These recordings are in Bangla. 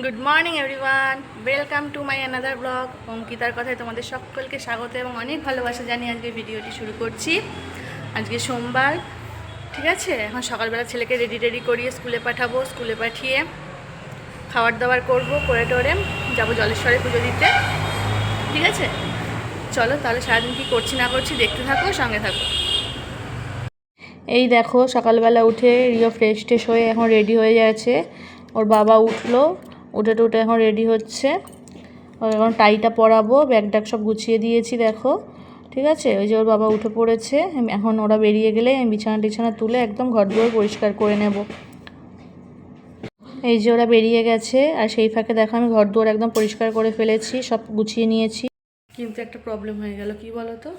Good morning everyone welcome to my another blog অঙ্কিতার কথায় তোমাদের সকলকে স্বাগত এবং অনেক ভালোবাসা জানিয়ে আজকে ভিডিওটি শুরু করছি। আজকে সোমবার, ঠিক আছে? এখন সকালবেলা ছেলেকে রেডি রেডি করিয়ে স্কুলে পাঠাবো, স্কুলে পাঠিয়ে খাবার দাবার করব, করে টোরে যাব জলেশ্বরে পুজো দিতে। ঠিক আছে? চলো তাহলে সারাদিন কী করছি না করছি দেখতে থাকো, সঙ্গে থাকো। এই দেখো সকালবেলা উঠে রিও ফ্রেশ ট্রেশ হয়ে এখন রেডি হয়ে যাচ্ছে ওর বাবা উঠল উঠে টুটে এখন রেডি হচ্ছে। এখন টাইটা পরাবো ব্যাগ ট্যাগ সব গুছিয়ে দিয়েছি, দেখো। ঠিক আছে? ওই যে ওর বাবা উঠে পড়েছে এখন ওরা বেরিয়ে গেলে আমি বিছানা টিছানা তুলে একদম ঘর দুয়ার পরিষ্কার করে নেব। এই যে ওরা বেরিয়ে গেছে, আর সেই ফাঁকে দেখো আমি ঘর দুয়ার একদম পরিষ্কার করে ফেলেছি, সব গুছিয়ে নিয়েছি। কিন্তু একটা প্রবলেম হয়ে গেল, কি বলো তো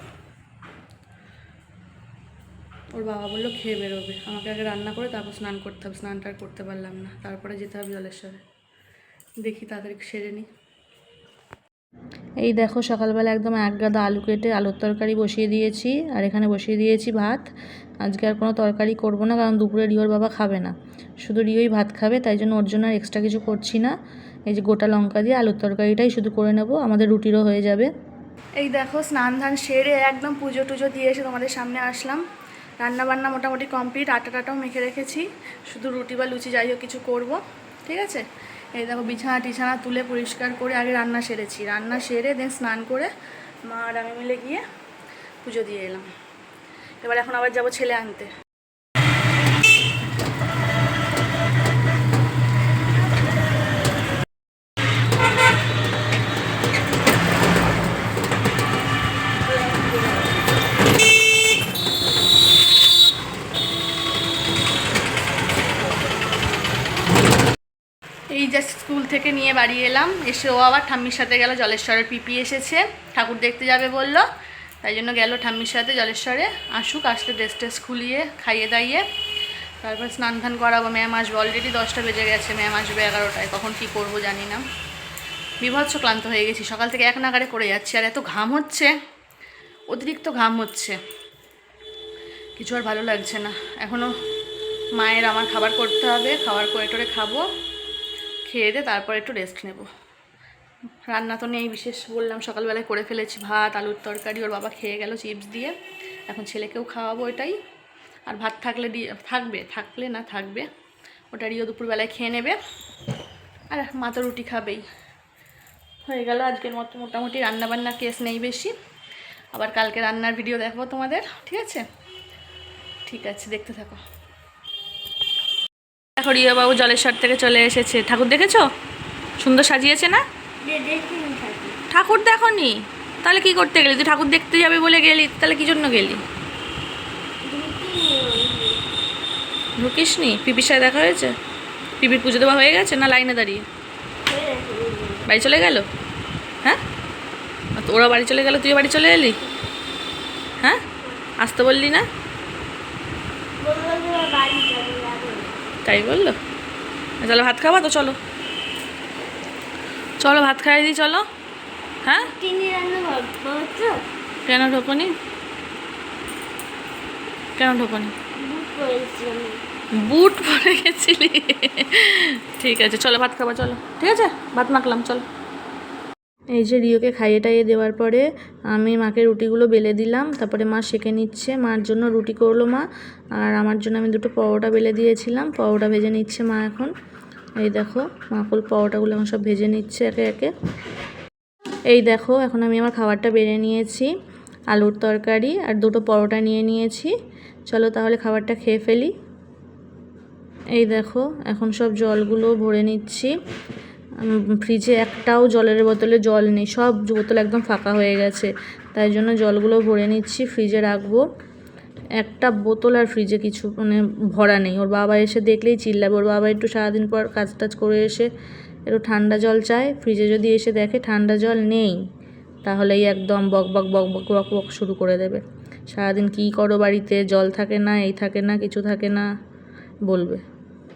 ওর বাবা বলল, খেয়ে বেরোবে। আমাকে আগে রান্না করে তারপর স্নান করতে হবে, স্নানটা করতে পারলাম না। তারপরে যেতে হবে জলেশ্বরে। দেখি তাড়াতাড়ি সেরে নিই এই দেখো সকালবেলা একদম এক গাদা আলু কেটে আলুর তরকারি বসিয়ে দিয়েছি আর এখানে বসিয়ে দিয়েছি ভাত। আজকে আর কোনো তরকারি করব না কারণ দুপুরে রিওর বাবা খাবে না। শুধু রিওই ভাত খাবে তাই জন্য ওর জন্য আর এক্সট্রা কিছু করছি না। এই যে গোটা লঙ্কা দিয়ে আলুর তরকারিটাই শুধু করে নেব আমাদের রুটিরও হয়ে যাবে। এই দেখো স্নান ধান সেরে একদম পুজো টুজো দিয়ে এসে তোমাদের সামনে আসলাম। রান্না বান্না মোটামুটি কমপ্লিট আটা টাটাও মেখে রেখেছি। শুধু রুটি বা লুচি যাই হোক কিছু করব ঠিক আছে? এই দেখো বিছানা টিছানা তুলে পরিষ্কার করে আগে রান্না সেরেছি। রান্না সেরে দেন স্নান করে মা আর আমি মিলে গিয়ে পুজো দিয়ে এলাম। এবার এখন আবার যাব ছেলে আনতে এই জাস্ট স্কুল থেকে নিয়ে বাড়ি এলাম, এসে ও আবার ঠাম্মির সাথে গেল, জলেশ্বরের পিপি এসেছে, ঠাকুর দেখতে যাবে বলল। তাই জন্য গেল ঠাম্মির সাথে, জলেশ্বরে আসুক, আসলে ড্রেস ট্রেস খুলিয়ে, খাইয়ে দাইয়ে, তারপর স্নান ধান করাবো। ম্যাম আসবে অলরেডি দশটা বেজে গেছে, ম্যাম আসবে এগারোটায়, কখন কী করব জানি না। বিভৎস ক্লান্ত হয়ে গেছি, সকাল থেকে এক নাগারে করে যাচ্ছি, আর এত ঘাম হচ্ছে, অতিরিক্ত ঘাম হচ্ছে। কিছু আর ভালো লাগছে না। এখনও মায়ের আমার খাবার করতে হবে, খাবার করে টোরে খাব। খেয়ে দিয়ে তারপর একটু রেস্ট নেব। রান্না তো নেই বিশেষ, বললাম সকালবেলায় করে ফেলেছি ভাত, আলুর তরকারি, ওর বাবা খেয়ে গেল চিপস দিয়ে। এখন ছেলেকেও খাওয়াবো এটাই আর ভাত থাকলে থাকবে, থাকলে না থাকবে ওটা রিও দুপুরবেলায় খেয়ে নেবে। আর মা তো রুটি খাবেই। হয়ে গেল আজকের মতো, মোটামুটি রান্নাবান্নার কেস নেই বেশি। আবার কালকে রান্নার ভিডিও দেখব তোমাদের, ঠিক আছে? ঠিক আছে, দেখতে থাকো। দেখো রিয়াবাবু জলেশ্বর থেকে চলে এসেছে। ঠাকুর দেখেছ? সুন্দর সাজিয়েছে না? ঠাকুর দেখো নি তাহলে কি করতে গেলি? তুই ঠাকুর দেখতে যাবে বলে গেলি তাহলে কি জন্য গেলি? ঢুকিস নি পিপির সাথে দেখা হয়েছে? পিপির পুজো দেওয়া হয়ে গেছে না লাইনে দাঁড়িয়ে? বাড়ি চলে গেল? হ্যাঁ? ওরা বাড়ি চলে গেল তুই বাড়ি চলে এলি? হ্যাঁ? আসতে বললি না? তাই বলল? চলো ভাত খাবা তো চলো। চলো ভাত খাই দিই চলো। হ্যাঁ? কেন ঢোকনি? কেন ঢোকনি? বুট পরে গেছিলি? ঠিক আছে চলো ভাত খাবা চলো। ঠিক আছে? ভাত মাখলাম চলো। এই যে রিওকে খাইয়ে টাইয়ে দেওয়ার পরে আমি মাকে রুটিগুলো বেলে দিলাম, তারপরে মা সেঁকে নিচ্ছে, মার জন্য রুটি করল মা, আর আমার জন্য আমি দুটো পরোটা বেলে দিয়েছিলাম, পরোটা ভেজে নিচ্ছে মা এখন। এই দেখো মাকুল পরোটাগুলো এখন সব ভেজে নিচ্ছে একে একে। এই দেখো, এখন আমি আমার খাবারটা বেড়ে নিয়েছি, আলুর তরকারি আর দুটো পরোটা নিয়ে নিয়েছি। চলো তাহলে খাবারটা খেয়ে ফেলি। এই দেখো, এখন সব জলগুলো ভরে নিচ্ছি। ফ্রিজে একটাও জলের বোতলে জল নেই, সব বোতল একদম ফাঁকা হয়ে গেছে। তাই জন্য জলগুলো ভরে নিচ্ছি ফ্রিজে রাখব। একটা বোতল আর ফ্রিজে কিছু মানে ভরা নেই। ওর বাবা এসে দেখলেই চিল্লাবে। ওর বাবা একটু সারাদিন পর কাজ টাজ করে এসে একটু ঠান্ডা জল চায়। ফ্রিজে যদি এসে দেখে ঠান্ডা জল নেই, তাহলেই একদম বক বক বক বক বক বক শুরু করে দেবে। সারাদিন কী করো বাড়িতে? জল থাকে না, এই থাকে না, কিছু থাকে না, বলবে।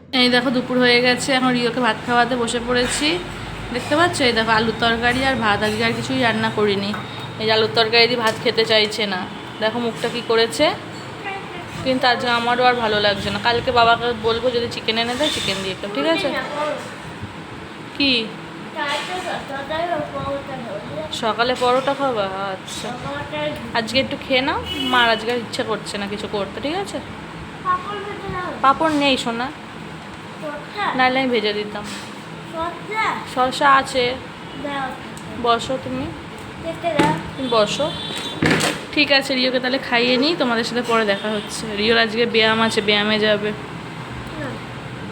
এই দেখো দুপুর হয়ে গেছে এখন রিওকে ভাত খাওয়াতে বসে পড়েছি। দেখতে পাচ্ছ? এই দেখো আলুর তরকারি আর ভাত আজকে আর কিছুই রান্না করিনি। এই যে আলুর তরকারি দিয়ে ভাত খেতে চাইছে না। দেখো মুখটা কি করেছে। কিন্তু আজকে আমারও আর ভালো লাগছে না। কালকে বাবাকে বলব যদি চিকেন এনে দেয় চিকেন দিয়ে একটু ঠিক আছে? কি? সকালে পরোটা খাবা আচ্ছা। আজকে একটু খেয়ে নাও। মার আজকে ইচ্ছা করছে না কিছু করতে ঠিক আছে? পাপড় নেই সোনা। নাহলে আমি ভেজে দিতাম। শসা আছে। বসো তুমি। বসো। ঠিক আছে রিওকে তাহলে খাইয়ে নিই। তোমাদের সাথে পরে দেখা হচ্ছে। রিওর আজকে ব্যায়াম আছে ব্যায়ামে যাবে।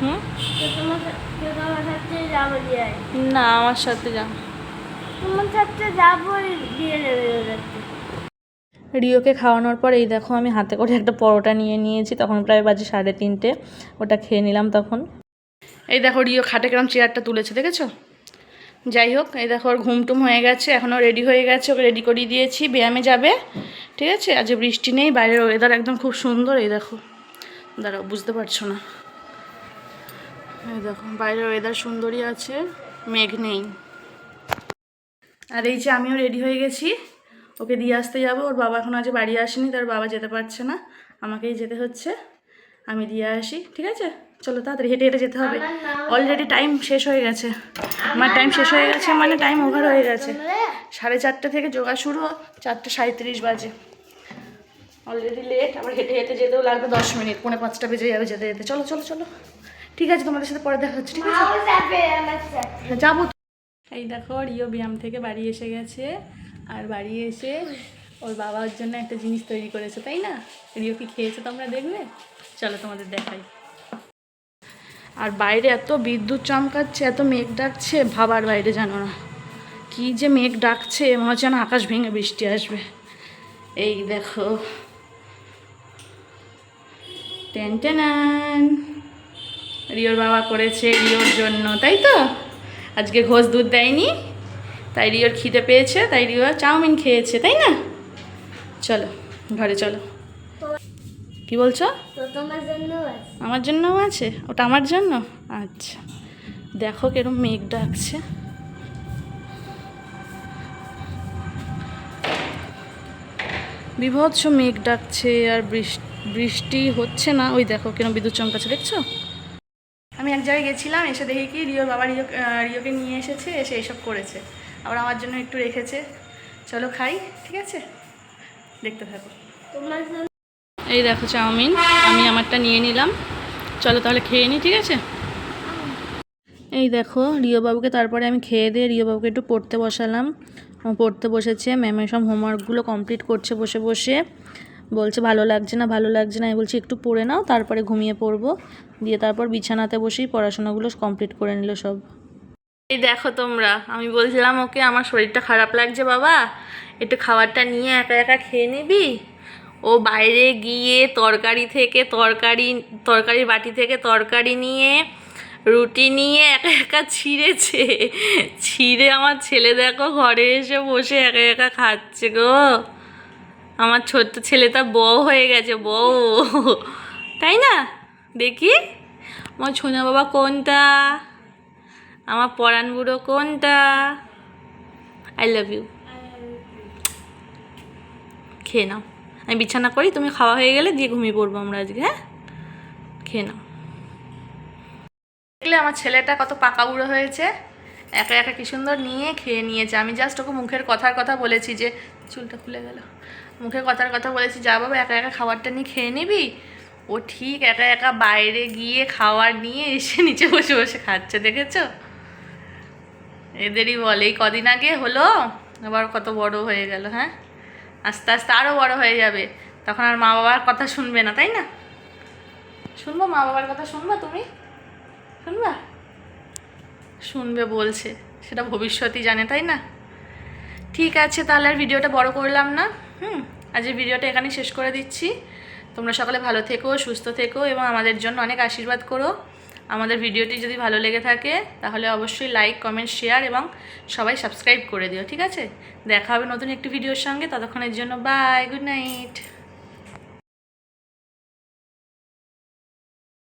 হুম। না আমার সাথে যা তোমার সাথে যাবই দিয়ে দেবে রিওকে খাওয়ানোর পর, এই দেখো, আমি হাতে করে একটা পরোটা নিয়ে নিয়েছি। তখন প্রায় বাজে সাড়ে তিনটে। ওটা খেয়ে নিলাম তখন। এই দেখো, রিও খাটে কেরম চেয়ারটা তুলেছে, দেখেছ? যাই হোক, এই দেখো, ওর ঘুমটুম হয়ে গেছে, এখনও রেডি হয়ে গেছে, ওকে রেডি করিয়ে দিয়েছি। ব্যায়ামে যাবে, ঠিক আছে? আজ বৃষ্টি নেই, বাইরের ওয়েদার একদম খুব সুন্দর, এই দেখো। দাঁড়াও, বুঝতে পারছ না। এই দেখো, বাইরের ওয়েদার সুন্দরই আছে, মেঘ নেই। আর এই যে আমিও রেডি হয়ে গেছি। ওকে দিয়ে আসতে যাব। ওর বাবা এখন আজ বাড়ি আসেনি তার বাবা যেতে পারছে না। আমাকেই যেতে হচ্ছে। আমি দিয়ে আসি ঠিক আছে? চলো তাড়াতাড়ি হেঁটে হেঁটে যেতে হবে। অলরেডি টাইম শেষ হয়ে গেছে। আমার টাইম শেষ হয়ে গেছে মানে টাইম ওভার হয়ে গেছে। সাড়ে চারটে থেকে যোগা শুরু চারটে সাঁত্রিশ বাজে। অলরেডি লেট আবার হেঁটে হেঁটে যেতেও লাগবে দশ মিনিট পৌনে পাঁচটা বেজে যাবে যেতে যেতে। চলো চলো চলো। ঠিক আছে তোমাদের সাথে পরে দেখা হচ্ছে ঠিক আছে? হ্যাঁ, যাব। এই দেখো রিও ব্যায়াম থেকে বাড়ি এসে গেছে। আর বাড়ি এসে ওর বাবার জন্য একটা জিনিস তৈরি করেছে, তাই না? রিও কি খেয়েছে তোমরা দেখবে? চলো তোমাদের দেখাই। আর বাইরে এত বিদ্যুৎ চমকাচ্ছে, এত মেঘ ডাকছে, ভাবার বাইরে জানো না। কি যে মেঘ ডাকছে, মনে হচ্ছে না আকাশ ভেঙে বৃষ্টি আসবে। এই দেখো। টেন। রিওর বাবা করেছে রিওর জন্য, তাই তো? আজকে ঘোষ দুধ দেয়নি। তাই রিওর খিদে পেয়েছে তাই রিও চাউমিন খেয়েছে তাই না? চলো ঘরে চলো। কি বলছো? আমার জন্যও আছে? ওটা আমার জন্য? আচ্ছা। দেখো কিরম মেঘ ডাকছে। বিভৎস মেঘ ডাকছে আর বৃষ্টি হচ্ছে না। ওই দেখো কিরম বিদ্যুৎ চমকাচ্ছে দেখছ? আমি এক জায়গায় গেছিলাম এসে দেখি কি রিওর বাবা রিও রিওকে নিয়ে এসেছে এসে এইসব করেছে। আবার আমার জন্য একটু রেখেছে। চলো খাই, ঠিক আছে? দেখতে থাকো। এই দেখো চাউমিন, আমি আমারটা নিয়ে নিলাম। চলো তাহলে খেয়ে নিই ঠিক আছে? এই দেখো রিও বাবুকে তারপরে আমি খেয়ে দিয়ে রিও বাবুকে একটু পড়তে বসালাম। পড়তে বসেছে, ম্যামে সব হোমওয়ার্কগুলো কমপ্লিট করছে বসে বসে। বলছে, ভালো লাগছে না, ভালো লাগছে না। আমি বলছি, একটু পড়ে নাও, তারপরে ঘুমিয়ে পড়ব। দিয়ে তারপর বিছানাতে বসেই পড়াশোনাগুলো কমপ্লিট করে নিল সব। এই দেখো তোমরা, আমি বলছিলাম ওকে, আমার শরীরটা খারাপ লাগছে বাবা, একটু খাবারটা নিয়ে একা একা খেয়ে নিবি? ও বাইরে গিয়ে তরকারি থেকে তরকারি, তরকারির বাটি থেকে তরকারি নিয়ে, রুটি নিয়ে একা একা ছিঁড়েছে। ছিঁড়ে আমার ছেলে দেখো ঘরে এসে বসে একা একা খাচ্ছে গো। আমার ছোট্ট ছেলেটা বউ হয়ে গেছে, বউ। তাই না? দেখি? আমার ছোনা বাবা কোনটা? আমার পরাণ বুড়ো কোনটা? আই লাভ ইউ খেয়ে নাও। আমি বিছানা করি, তুমি খাওয়া হয়ে গেলে দিয়ে ঘুমিয়ে পড়ব আমরা আজকে হ্যাঁ? খেয়ে নাও। দেখলে আমার ছেলেটা কত পাকা বুড়ো হয়েছে। একা একা কি সুন্দর নিয়ে খেয়ে নিয়েছে। আমি জাস্ট ওকে মুখের কথার কথা বলেছি যে, চুলটা খুলে গেল। মুখের কথার কথা বলেছি, যা বাবা, একা একা খাবারটা নিয়ে খেয়ে নিবি? ও ঠিক একা একা বাইরে গিয়ে খাবার নিয়ে এসে নিচে বসে বসে খাচ্ছে, দেখেছ? এদেরই বলে, এই কদিন আগে হলো, আবার কত বড় হয়ে গেল হ্যাঁ? আস্তে আস্তে আরও বড় হয়ে যাবে। তখন আর মা বাবার কথা শুনবে না, তাই না? শুনব, মা বাবার কথা শুনবা তুমি? শুনবা? শুনবে বলছে, সেটা ভবিষ্যতই জানে, তাই না? ঠিক আছে, তাহলে আর ভিডিওটা বড় করলাম না, হুম? আজকের ভিডিওটা এখানেই শেষ করে দিচ্ছি। তোমরা সকলে ভালো থেকো, সুস্থ থেকো, এবং আমাদের জন্য অনেক আশীর্বাদ করো। আমাদের ভিডিওটি যদি ভালো লেগে থাকে, তাহলে অবশ্যই লাইক কমেন্ট শেয়ার এবং সবাই সাবস্ক্রাইব করে দিও, ঠিক আছে? দেখা হবে নতুন একটি ভিডিওর সঙ্গে, ততক্ষণের জন্য বাই গুড নাইট